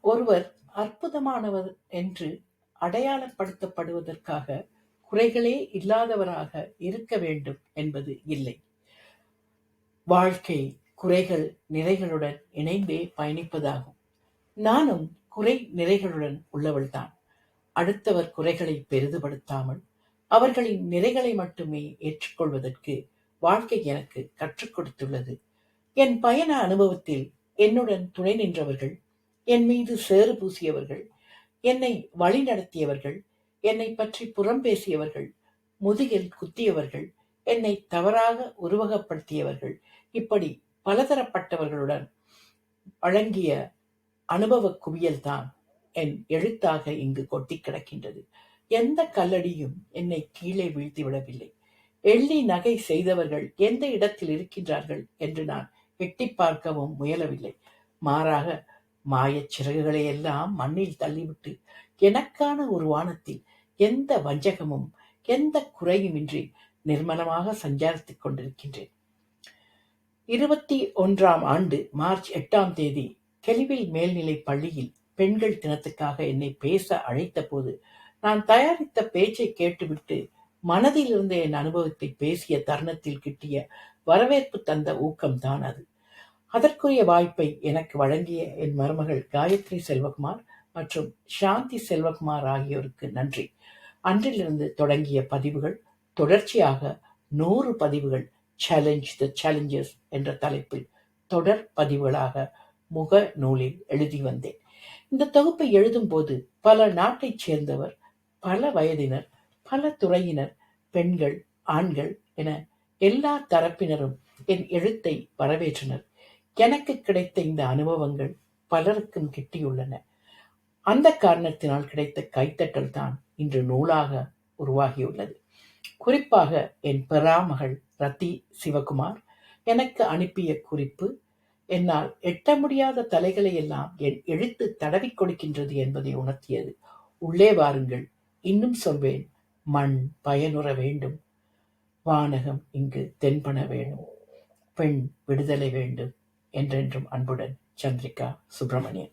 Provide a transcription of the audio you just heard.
ஒருவர் அற்புதமானவர் என்று அடையாளப்படுத்தப்படுவதற்காக குறைகளே இல்லாதவராக இருக்க வேண்டும் என்பது இல்லை. வாழ்க்கை குறைகள் நிறைகளுடன் இணைந்தே பயணிப்பதாகும். நானும் குறை நிறைகளுடன் உள்ளவள்தான். அடுத்தவர் குறைகளை பெரிதுபடுத்தாமல் அவர்களின் நிறைகளை மட்டுமே ஏற்றுக்கொள்வதற்கு வாழ்க்கை எனக்கு கற்றுக் கொடுத்துள்ளது. என் பயண அனுபவத்தில் என்னுடன் துணை நின்றவர்கள், என் மீது சேறு பூசியவர்கள், என்னை வழிநடத்தியவர்கள், என்னை பற்றி புறம் பேசியவர்கள், முதுகில் குத்தியவர்கள், என்னை தவறாக உருவகப்படுத்தியவர்கள் இப்படி பலதரப்பட்டவர்களுடன் வழங்கிய அனுபவ குவியல்தான் என் எழுத்தாக இங்கு கொட்டி கிடக்கின்றது. எந்த கல்லடியும் என்னை கீழே வீழ்த்தி விடவில்லை. எள்ளி நகை செய்தவர்கள் எந்த இடத்தில் இருக்கின்றார்கள் என்று நான் எட்டி பார்க்கவும் முயலவில்லை. மாறாக மாயச் சிறகுகளையெல்லாம் மண்ணில் தள்ளிவிட்டு எனக்கான ஒரு வானத்தில் எந்த வஞ்சகமும் எந்த குறையுமின்றி நிர்மலமாக சஞ்சாரித்துக் கொண்டிருக்கின்றேன். இருபத்தி ஒன்றாம் ஆண்டு மார்ச் எட்டாம் தேதி கெலிவில் மேல்நிலை பள்ளியில் பெண்கள் தினத்துக்காக என்னை பேச அழைத்த போது நான் தயாரித்த பேச்சை கேட்டுவிட்டு மனதில் இருந்த என் அனுபவத்தை பேசிய தருணத்தில் கிட்டிய வரவேற்பு தந்த ஊக்கம்தான் அது. அதற்குரிய வாய்ப்பை எனக்கு வழங்கிய என் மருமகள் காயத்ரி செல்வகுமார் மற்றும் சாந்தி செல்வகுமார் ஆகியோருக்கு நன்றி. அன்றிலிருந்து தொடங்கிய பதிவுகள் தொடர்ச்சியாக நூறு பதிவுகள் சேலஞ்ச் த சேலஞ்சஸ் என்ற தலைப்பில் தொடர் பதிவுகளாக முக நூலில் எழுதி வந்தேன். இந்த தொகுப்பை எழுதும்போது பல நாட்டைச் சேர்ந்தவர், பல வயதினர், பல துறையினர், பெண்கள், ஆண்கள் என எல்லா தரப்பினரும் என் எழுத்தை வரவேற்றனர். எனக்கு கிடைத்த இந்த அனுபவங்கள் பலருக்கும் கிட்டியுள்ளன. அந்த காரணத்தினால் கிடைத்த கைதட்டல்தான் இன்று நூலாக உருவாகியுள்ளது. குறிப்பாக என் பெறாமகள் ரத்தி சிவகுமார் எனக்கு அனுப்பிய குறிப்பு என்னால் எட்ட முடியாத தலைகளை எல்லாம் என் எழுத்து தடவிக் கொடுக்கின்றது என்பதை உணர்த்தியது. உள்ளே வாருங்கள், இன்னும் சொல்வேன். மண் பயனுற வேண்டும். வானகம் இங்கு தென்பட வேணும். பெண் விடுதலை வேண்டும். என்றென்றும் அன்புடன் சந்திரிகா சுப்பிரமணியன்.